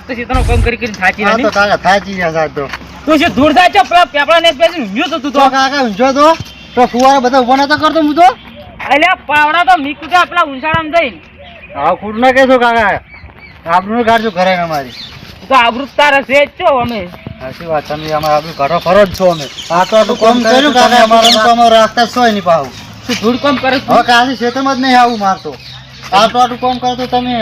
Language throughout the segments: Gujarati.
તો શેતાનો કામ કરી કરીને થાચી આ તો કાકા થાચી ગયા સાહેબ તો. તું છે દૂર થાય છે પેલા પેપડા ને પેસી ઊંઘ્યો તો તું તો. તો કાકા ઊંઝો તો. તો ફુવારા બધા ઊભા નતો કરતો હું તો? અલ્યા પાવડા તો મીકું છે પેલા ઊંચાડામાં જઈને. હા ખોટું ના કહેશો કાકા. આપણું કાઢજો ઘરે અમારી. તો આબરૂ તારા છે જ છો અમે. સાચી વાત તમે અમારે આપણું ઘરો ફરો જ છો અમે. આ તો આટલું કામ કર્યું કાકા અમારે અમારે રાખતા છો નહીં પાહું. તું ધૂળ કામ કરે હવે ખેતરમાં જ નહીં આવું મારતો આ તો આટલું કામ કરતો તમે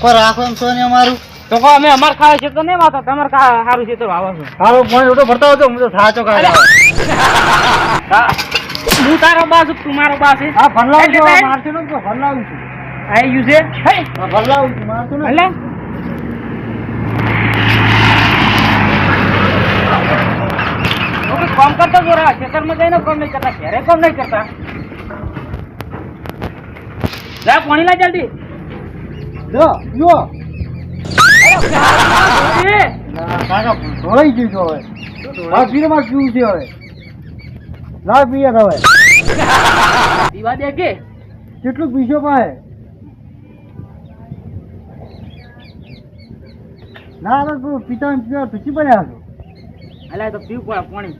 કોઈ રાખો એમ છો નહીં અમારું. તો કો અમે અમાર ખાવા છે તો નહીં માતા તમારે કા સારું છે તો આવો છો. હારો ફોન ઉડો ભરતા હતો હું તો સાચો કા હું. તારો બાસ તું મારો છે. હા ભરલાવું છો એટલે નો તો ભરલાવું છું. આઈ યુ છે? હે હા છું મારતો ને. કોઈ કામ કરતો જોરા ખેતરમાં જઈને કામ નહીં કરતા ઘરે કામ નહીં કરતા. જા પાણી લા જલ્દી. જો જો કાકા ઢોળાઈ ગયું છે હવે હા પીવું છે હવે ના પીએ હવે પીવા દે કે કેટલું પીશો પાસે ના ના તું પીતા પિતા તુચી પડ્યા છો અલા તો પીવું પડે પાણી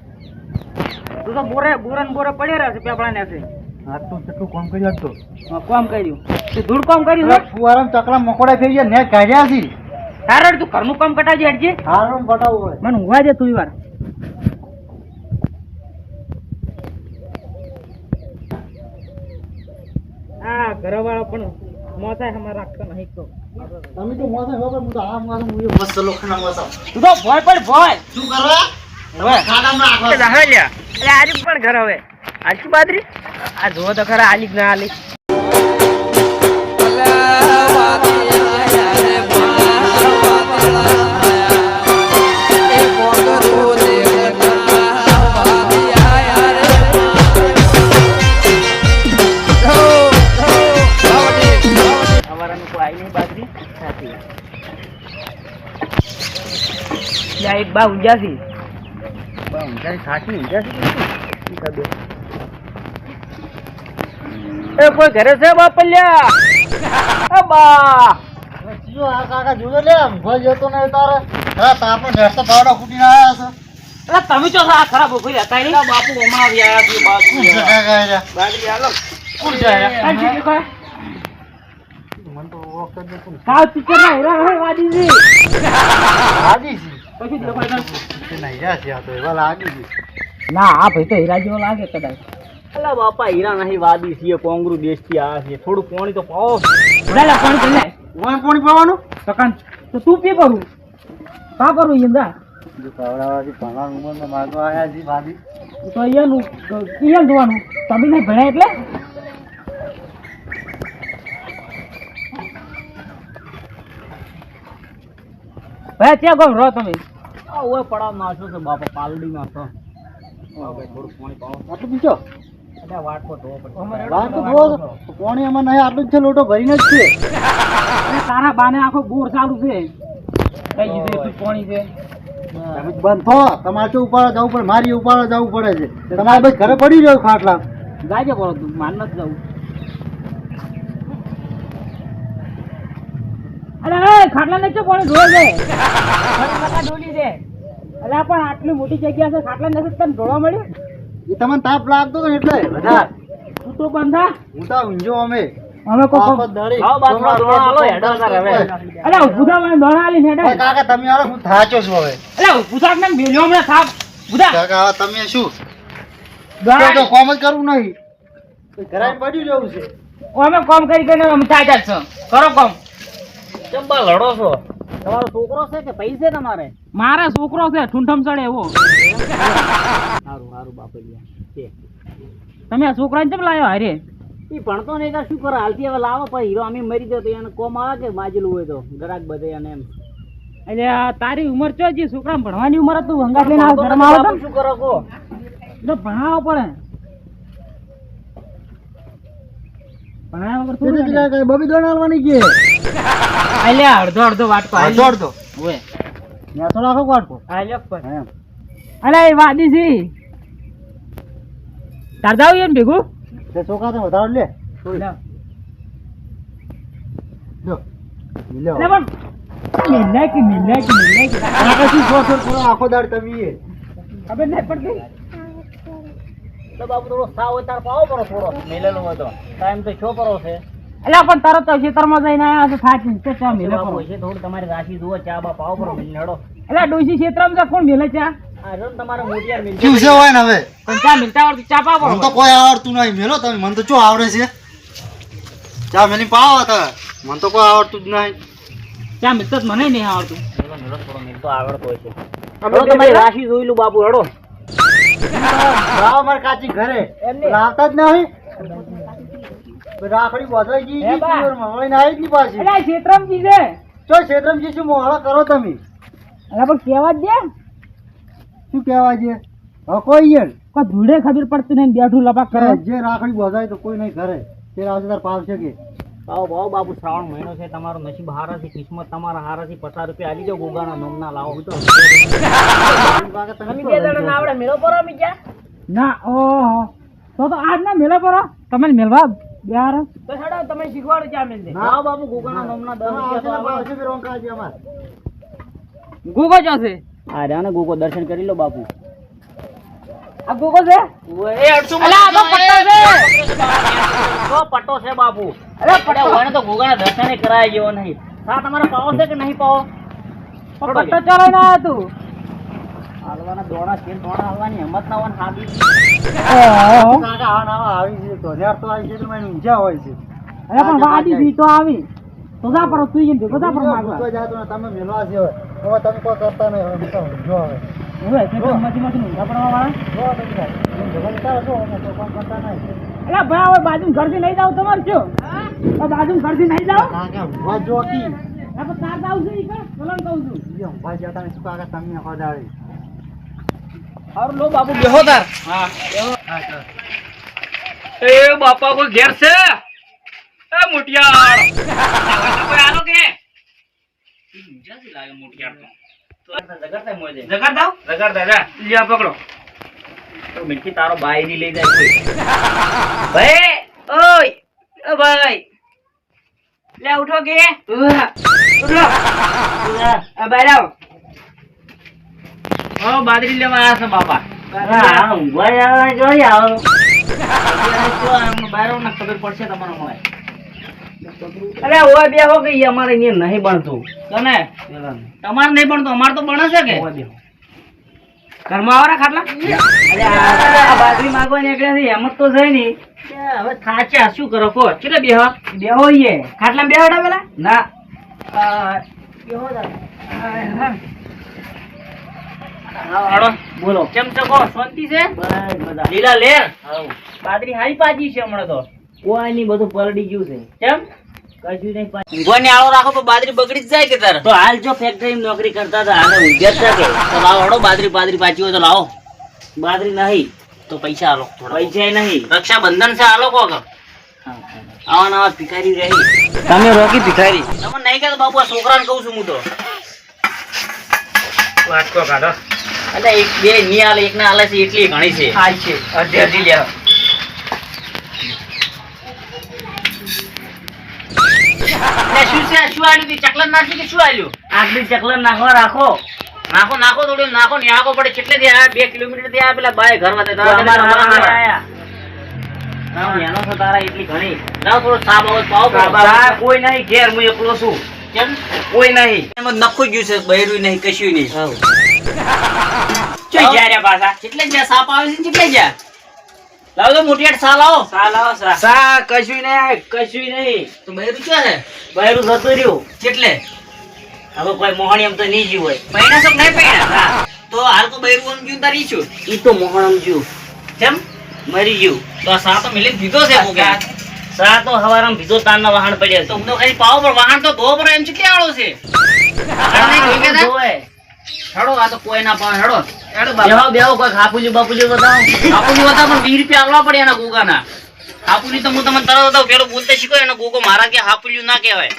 તું. તો બોરે બોરે ને બોરે પડ્યા રહ્યા છે પેપડા ને છે આ તો કેટલું કામ કર્યું હતું હા, કામ કર્યું. તું ધૂળ કામ કર્યું છે ફુવારામાં ચકલા મકોડા થઈ ગયા ને કાઢ્યા છે તારે તું ઘરનું કામ કટાજી હટજે હારો કટાવું હોય. મને ઊંઘવા દે તું વાર. આ ઘરવાળો પણ મોસાય હમાર રાખતો નહીં તો તમે તો મોસાય ખબર હું તો આ મારો હું મસ્ત લોખંડના મોસમ તું તો ભોય પણ ભોય. શું કરવા હવે. ખાડામાં રાખવા એટલે આલી પણ ઘર હવે. આલકી બાદરી આ જો તો ખરા આલી ના આલી. કોઈ આઈ નહીં બાજરી. સાચી વાત. ત્યાં એક બા ઊંઝાથી એ કોઈ ઘરે છે બા પલ્યા? બા. જો આ કાકા જોજો લે ભલ જતો ને તારે. હા તાપનો નેસો પાવડો ફૂટીને આયા છે. એટલે તમે ચો આ ખરાબ ઊભી હતા નહીં? બાપુ ઓમાં આવી આયા છે બાજુ શું છે કાકા એરા? બાજરી હાલો કોણ છે એરા? આ જીતી કોઈ મને તો ઓળખતો જ નથી. ના હીરા હે લાગી તે તો તો કદાચ બાપા હીરા છે થોડું પાણી તો પાવો ઉડાલા પાણી પી લે ઓય પાણી તો તો તું પી કરું કા કરું ઈંદા જો છે તો તમે નહીં ભણ્યા એટલે? ભાઈ ત્યાં કોણ રહો તમે? ઓય પડાવ નાશો છે બાપા પાલડી થોડું પાણી પાવો. આટલું ધોવો તો પાણી એમાં નહીં આટલું જ છે લોટો ભરીને જ છે. તારા બાને આખો બોર ચાલુ છે. કઈ દીધું પાણી છે? તમે બંધ થો. તમારે તો ઉપાડવા જવું પડે મારી ઉપાડવા જવું પડે છે. તમારે બસ ઘરે પડી જાવ ખાટલા. ગાજે બોલો તું માન નથી જવું. અરે ખાટલા ને ચો પાણી ઢોળ ઢોલી દે. અરે પણ આટલી મોટી જગ્યા છે ખાટલા નથી તને ઢોળવા મળ્યું એ તમને તાપ લાગતો ને એટલે બધા. તું તો બંધા હું તો ઊંઝો અમે. અમે કો આખો દાડી લાવો દોણા હાલો, હેડો તાર હવે. અરે ઉભુદા મને દોણા આલી હેડે. કાકા તમે આવો હું થાચો છું હવે. અરે ઉભુદા ને મેલ્યો હમણાં થાપ. ઉભુદા કાકા તમે શું? દોણા તો કોમ જ કરવું નહીં. ઘરે પડી જવું છે અમે કામ કરી કરીને અમે ચાચા છો. કરો કામ. ચંબા લડો છો? તમારો છોકરો છે કે પૈસે તમારે? મારે છોકરો છે ઠુંઠમ ચડે એવો. સારું સારું બાપલિયા તમે આ છોકરાને કેમ લાવ્યો હારે? એ ભણતો નહીં તો શું કરો? હાલથી હવે લાવો પછી. હીરો અમે મરી જતો એને કોમ આવે કે માજેલું હોય તો? ગરાક બધે અને એમ. એટલે તારી ઉંમર ચો જે છોકરા ભણવાની ઉંમર હતું હંગાત લઈને આવ ઘરમાં આવો તો? શું કરો કો એટલે ભણાવો પડે ભણાવ્યા વગર થોડું બબી દોણ છે આલ્યા અડધો અડધો વાટકો અડધો અડધો. દોડ મેં તો રાખો વાટકો? આલે પર. અલે વાદી છે તાર જાવ એમ ભેગું? તે છોકરા તો વધારે લે. લે. જો લ્યો. પણ કે કે કે. સો સો આખો દાડ. ખબર નહીં પડતી તો બાપુ થોડો સાવ તાર પાવો પડો થોડો. મેલેલો હોય તો. ટાઈમ તો છો પડો છે? એટલે પણ તરત તો ખેતરમાં જઈને આવ્યા તો થાકી છે ચા મિલે પણ. છે? થોડું તમારે રાશિ જુઓ ચા બા પાવ પર મિલ હેડો એટલે ડોસી ખેતરમાં જા કોણ મિલે ચા? જો મોટિયાર મિલ શું છે હોય ને હવે? પણ ચા મિલતા આવડતી ચા પાવો મને તો કોઈ આવડતું નહીં. મેલો તમે. મને તો શું આવડે છે? ચા મેલી પાવો હતા મને તો કોઈ આવડતું જ નહીં. ચા મિલતા જ મને નહીં આવડતું. મેલો થોડો મિલ તો આવડતો હોય છે. આપણે તમારી રાશિ જોઈ લું બાપુ હડો લાવો મારે કાચી ઘરે. લાવતા જ નહીં? રાખડી બોધાઈ ગઈ હે બા? આવી જ પાછી. એટલે ખેતરમાં જી છે. ચો ક્ષેત્રમજી શું મોહળા કરો તમે? અરે પણ કહેવા જ દે? શું કેવા છે? હવે કોઈ યાર કોઈ ધૂળે ખબર પડતી નહીં બેઠું લપાક કરે. જે રાખડી બોધાય તો કોઈ નહીં ઘરે. તે રાજદાર તાર પાવશે કે? આવો ભાવ બાપુ શ્રાવણ મહિનો છે તમારો નસીબ હારા છે કિસ્મત તમારા હારા છે પચાસ રૂપિયા આલી જાઓ ગોગાના નોમના લાવો. તમે બે જણા આવડે મેળો પર અમે ગયા ના ઓહો. તો તો આજ ના મેળા પર તમે મેળવા યાર તો હેડો તમે શીખવાડો બાપુ ગોગાના રૂપિયા છે? આ ગોગો દર્શન કરી લો બાપુ. આ ગોગો છે? અલા આ તો પટ્ટો છે. તો પટ્ટો છે બાપુ. અરે પટ્ટો. હોય તો ગોગાના દર્શન કરાય જેવો નહીં. હા તમારે પાવો છે કે નહીં પાવો? પટ્ટો ચાલો ના તું. હાલવાના દોણા છે દોણા હાલવાની હિંમત ના હોય ને કાકા આ નાવા આવી છે તો નેર તો આવી ક્ષેત્રમાં એની ઊંઝા હોય છે. અરે પણ વાડી થી તો આવી. તો જા પર તું એને ભેગો પર કોઈ માગવા. જાતો ને તમે મેળવા છે હવે હવે તમે કોઈ કરતા નહીં હવે તો ઊંઝો હવે હવે ખેતરમાં માંથી માંથી ઊંધા પડવા વાળા. જો તમે ભાઈ, તમે ભેગા વિચારો છો, અમે કોઈ કામ કરતા નહીં. અલા ભાઈ હવે બાજુ ઘરથી નહીં જાવ તમારે શું? આ બાજુ ઘરથી નહીં જાવ કાકા ઊંઘવા જો કી. આ જાવ છું ઈ કર કહું છું. ભાઈ જતા ને શું કાકા તમને ખોદાડી હારું લો બાપુ બેહો તાર. હા. એ બાપા કોઈ ઘેર છે? એ મુટિયાર કોઈ આલો કે? ઊંઝાથી લાગે મુટિયાર તો. જગરતા મોજે લ્યા પકડો. તો મીઠી તારો બાઈ ની લઈ જાય ભાઈ ઓય ઓ ભાઈ. લે ઉઠો કે? ઉઠો. બહાર આવો હા બાદરી લેવા આવ્યા છે બાપા. હા, ઊંઘવા જવા જોઈ આવો. બાર ને ખબર પડશે તમારો મળે અરે ઓય બેહો કે ઈ અમારે અહીંયા નહીં બનતું. તને? તમારે નહીં પણ અમારે તો બને છે કે? બેહો ઘરમાં આવો ને ખાટલા. બાજરી માગવા નીકળ્યા છે એમ તો છે નહીં હવે થાચ્યા શું કરો કો કેટલે બેહો બેહો ખાટલા બેહડા પેલા ના. બેહો હા. હાડો બોલો. કેમ છો કો શાંતિ છે? લીલા લેર બાદરી હારી પાજી છે હમણાં તો. કોઈ નહીં બધું પલડી ગયું છે. કેમ? કશું નહીં પાછી ઊંઘવાને આળો રાખો તો બાદરી બગડી જ જાય કે તારે? તો હાલ જો ફેક્ટરી નોકરી કરતા હતા હાલે ઊંઘ્યા જ કે. તો લાવો હડો બાદરી બાદરી પાછી હોય તો લાવો. બાદરી નહીં. તો પૈસા આલો પૈસા નહીં. રક્ષાબંધન છે આલો કો આવા નવા ભિખારી રહી. તમે રોકી ભિખારી? તમે નહીં કહેતો બાપુ આ છોકરાને કહું છું હું તો. વાટકો કાઢો. એટલે એક બે ની આલે એક ના આલે છે એટલી ઘણી છે. હા છે. અડધી અડધી લે શું છે? શું આલ્યું તી? ચકલન નાખી કે શું આલ્યું? આટલી ચકલન નાખવા રાખો. નાખો નાખો થોડું નાખો ને આગો પડે. કેટલે થી આયા? બે કિલોમીટરથી આયા પેલા બાય ઘર વાતે. એનો તો તારા એટલી ઘણી. લાવ થોડો સાબ આવો પાવ આ કોઈ નહીં ઘેર હું એકલો છું. કેમ? કોઈ નહીં. એમાં નખો ગયું છે બહેરું નહીં કશું નહીં. ચોઈ ગયા રે પાછા? કેટલે જ્યાં સાપ આવે છે કેટલે જ્યાં લાવો તો મોટી હાટ સાલ સા લાવો સા સા કશું નહીં. કશું નહીં. તો બૈરું ક્યાં છે? બહેરું જતું રહ્યું. કેટલે? હવે કોઈ મોહણી એમ તો નહીં જીવ હોય. પૈણા સબ નહીં પૈણા? તો હાલ તો બૈરું આમ ગયું તારી છું ઈ તો મોહણમ જીવ. કેમ? મરી ગયું. તો આ સા તો મિલી દીધો છે કોકે. સા તો હવારમાં ભીધો તારના વહાણ પડ્યા તો હું તો ખાલી પાવ પર વાહન તો ધો પર એમ છે ક્યાં આળો છે? હેડો આ તો કોઈ ના પાવે હેડો હેડો. બેહો બેહો કોઈ ખાપુજી બાપુજી બતાવો ખાપુજી બતાવો પણ વીસ રૂપિયા આલવા પડે એના ગોગાના. હાપુલી તો હું તમને તરત બતાવું પેલો બોલતા શીખો એનો ગોગો. મારા કે હાપુલ્યું ના કહેવાય.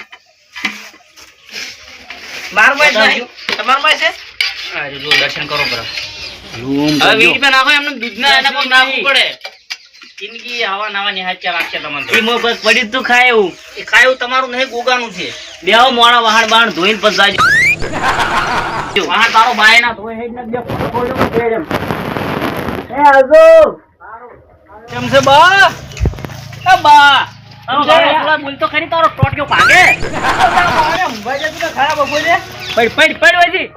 મારું ભાઈ બતાવજો. ભાઈ છે? અરે જો દર્શન કરો બરાબર. હવે વીસ રૂપિયા નાખો એમને એના કોઈ નાખવું પડે. જિંદગી આવા નવા નિહાચ્યા રાખશે તમને. બસ પડી જ તું ખાય એવું. એ ખાયું તમારું નહીં ગોગાનું છે. બેહો મોડા વહાણ બાણ ધોઈને પછી વાહણ તારો બાય ના ધોઈ હેડ ને બે ફોટો ફોટો માં દે એમ. એ આજો કેમ છે બા? એ બા થોડા બોલતો ખરી તારો ટોટિયો ભાગે? પડ પડ પડ વજી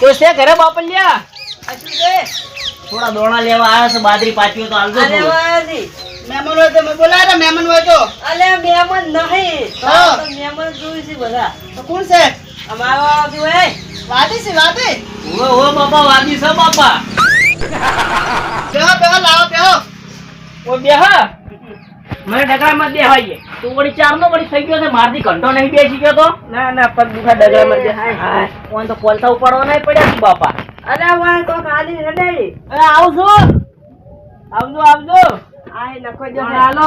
કોઈ છે ઘરે બાપલિયા થોડા દોણા લેવા આવ્યા છે બાદરી પાટીઓ તો થોડું. મહેમાન હોય તો મેં બોલાય મહેમાન હોય તો. અલે મહેમાન નહીં. મહેમાન જોઈ છે બધા. તો કોણ છે? અમારો આવ્યો હે. વાદી છે વાદી ઓ ઓ બાપા વાદી છે બાપા. બેહો બેહો લાવો બેહો. ઓ બેહા. મને ડગરામાં દેવાઈએ તું વળી ચારનો વળી થઈ ગયો છે મારથી ઘંટો નહીં બેસી ગયો તો? ના ના પગ દુખા ડગલા મર જાય હા, ઓન તો કોલસા ઉપાડવા નહીં પડ્યા બાપા. અરે વાણ તો ખાલી હડાઈ અરે આવજો. આવજો આવજો. આ લખો જો હાલો.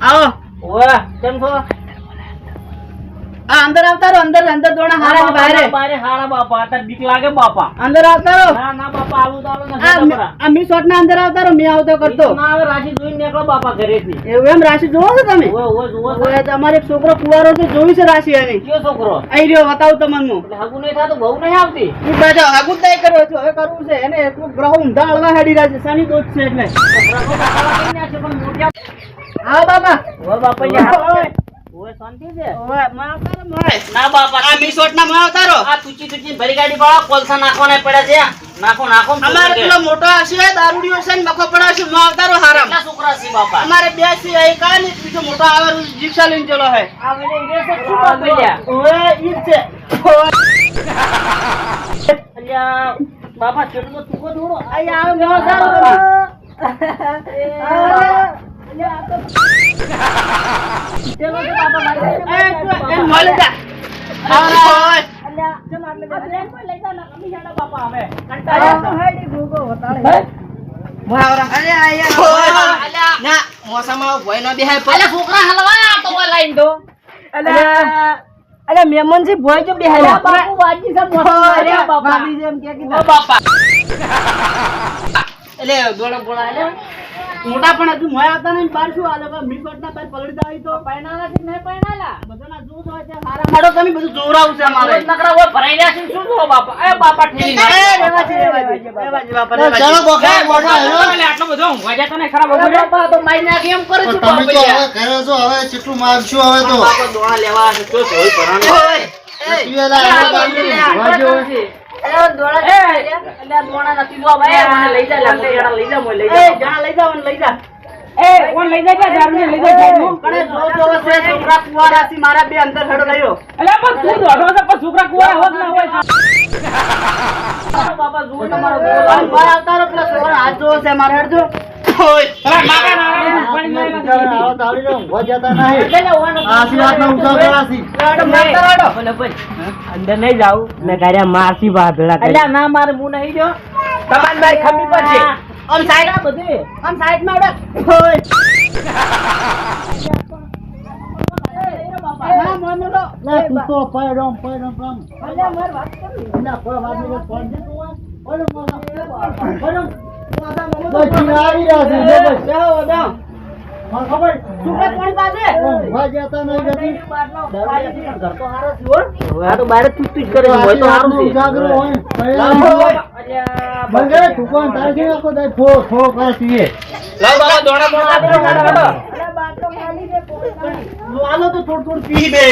આવો. ઓવા કેમ છો? આ અંદર આવતા રહો અંદર અંદર દોણા હારા બહારે બારે હારા બાપા અત્યારે બીક લાગે બાપા. અંદર આવતા રહો ના ના બાપા આવું તો આવું આ આ મી શોટ ના અંદર આવતા રહો મેં આવતો કરતો. ના હવે રાશિ જોઈને નીકળો બાપા ઘરેથી. એવું એમ રાશિ જોવો છો તમે? ઓ ઓ જોવો ઓય, તમારે એક છોકરો કુવારો છે જોઈ છે રાશિ એની? કયો છોકરો? આઈ રહ્યો બતાવ તમને. હું હાગુ નહીં થાતો બહુ નહીં આવતી? તું બાજા હગુદાઈ કર્યો છો હવે કરવું છે. એને એટલું ગ્રહ ઊંધા અળવા હેડી રહ્યા છે શનિ દોષ છે એટલે? હા બાબા ઓવે બાપા ઓય, શાંતિ છે? ઓય, માં આવતા રહો, ના બાપા આ મી શોટ ના માં આવતા આ તુચી તુચી ભરી ગાડી વાળા કોલસા નાખવાના પડ્યા છે નાખો નાખો અમારે પેલો મોટો હશે દારૂડિયો છે ને નખો પડ્યો છે માં હારામ. કેટલા છોકરા છે બાપા? અમારે બે છે નહીં બીજો મોટો આવે જીક્ષા લઈને ચલો હે. આ ઓય ઈ છે. અલ્યા, બાપા કેટલો અહીં આવે પેલો મોસામાં ભોય ન બેહાય અલ્યા, છોકરા હલવાયા તો લાઈન તો અલે મહેમાન ભોય જો બેહાડ્યા બાપુ વાજી છે મોટો બાપા. જેમ કે બાપા. એટલે દોડા ગોળા એટલે મોટા પણ હજુ મોય આવતા નહીં બાર શું આ લોકો મીઠવટના બાર પલળી જાય તો પૈણાલા કે નહીં પૈણાલા? બધાના જૂથ હોય છે હારા મારો તમે બધું જોવરાવું છે અમારે નકરા હોય ભરાઈ રહ્યા છે શું જો બાપા એ બાપા નાખો. છે, છે, રહેવા છે, બાપા, રહેવા છે. બોકા બોલો, એટલે આટલો બધો ઊંઘવા જતો નહીં ખરાબ અરે બાપા તો મારી ના કેમ કરે છે તમે તો હવે કરે છો હવે કેટલું માગશું હવે તો બાપા દોણા લેવા છે તો સોય ભરાણી. ઓય, એ, પિયેલા હવે બાંધીને વાજો મારા બે અંદર હેડો લઈયો. અલ્યા તું દોઢો છે પણ છોકરા કુવારા હોત ના હોય. બાપા જુઓ તમારો. આવતા રહો, પેલા છોકરા હાથ જોવો છે, મારે હેડજો. ના ને હેડો. ભલે, ભલે. અંદર નહીં જાવ મેં કર્યા મારસી બાધડા અલ્યા ના મારે હું નહીં જો. તમારી બાઈ ખમી પર આમ સાઈડ બધે. આમ સાઈડમાં હેડો. ઓય. આવી રહ્યા છે, થોડું થોડું પી બે.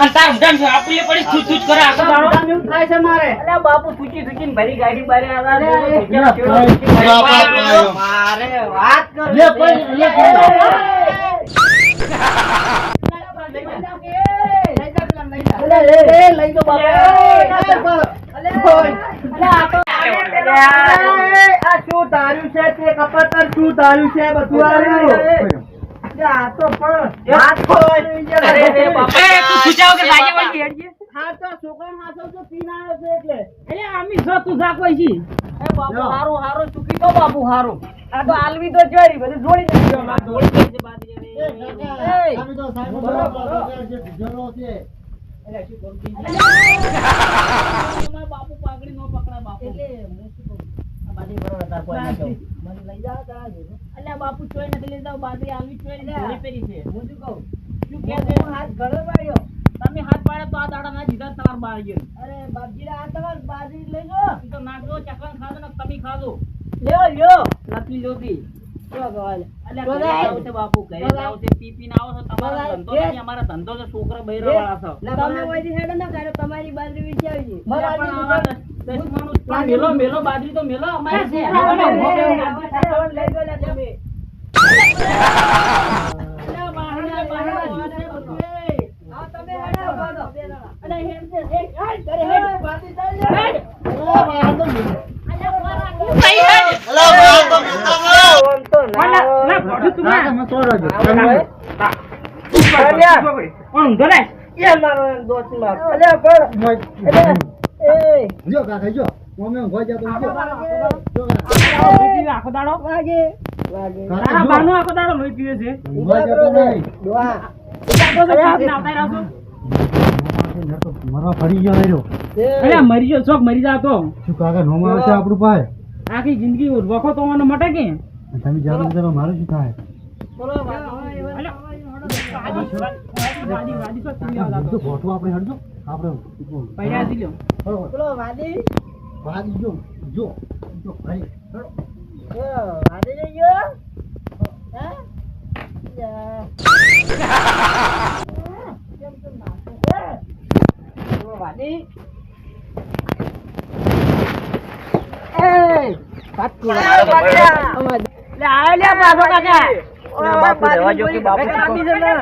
અને તાર ઉડાન છે, આપલે પડી છૂટ છૂટ કરે આખો દાડો. આમ થાય છે મારે અલ્યા બાપુ થૂકી થૂકીને ભરી ગાડી બારે. ભાઈ. મારે વાત કર લે, ભાઈ, લે. લઈ જાઓ બાપા. આ શું તારું છે તે કપતર શું તારું છે બધું આવ્યું આ તો પણ હાથ ખોય. અરે રે બાપા. એ, તું ખૂંચાવ કે ભાગે વળગી હેડજે. હા તો છોકરાનો હાથો તો પીને આવ્યો છે એટલે અલ્યા, આમી છો, તું જા કોઈ છી. એ બાપુ હારું હારું ચૂકી તો બાપુ હારું. આ તો આલવી તો જોઈ બધું જોડી દીધું એ, કાકા, તો સાહેબ બધા છે. બાપુ પાઘડી નો પકડા બાપુ. બરોબર તાર કોઈ નહીં કહું. મને લઈ જાઓ તારા અલ્યા બાપુ ચોય નથી લેતા બાજરી આલવી ચોય ને પેરી છે. હું શું કહું? શું કે હાથ ગળો પાડ્યો. તમે હાથ પાડે તો આ દાડા ના જીધા તમાર તમારા બાર ગયો અરે બાપજી આ તમારે બાજી લઈ. તો નાખજો ચકન ખાજો ને તમે ખાજો લ્યો લ્યો નકલી જોતી શું કહેવાય? અલ્યા તો મેલો લાય. જાવ છે બાપુ જો કાકા જો મમ્મી ઊંઘવા ગયા તો ઊંઘો. જો આખો દાડો વાગે, વાગે. તારા. બાનો આખો દાડો લોહી પીવે છે ઊંઘવા ગયા તો નહીં. ડોહા. આપને આવતા રાખો. નર તો મરવા પડી ગયો રહ્યો. અલ્યા મરી ગયો ચોક મરી જાતો. શું કાકા આપણું પાસે આખી જિંદગી વખો તો મને મટે કે. તમે જાદુ કરો મારું શું થાય. ફોટો આપણે હટજો આપણે પૈડા હતી લ્યો. બોલો, વાદી. વાત જો જો જો ભાઈ. વાદી લઈ ગયો? હે? યા. કેમ કેમ નાખે છે? વાદી. એ, અમાર- લે, આયો લે, બાપુ કાકા. ના, બાપુ રહેવા જો કે બાપુ. લે, લે, લે,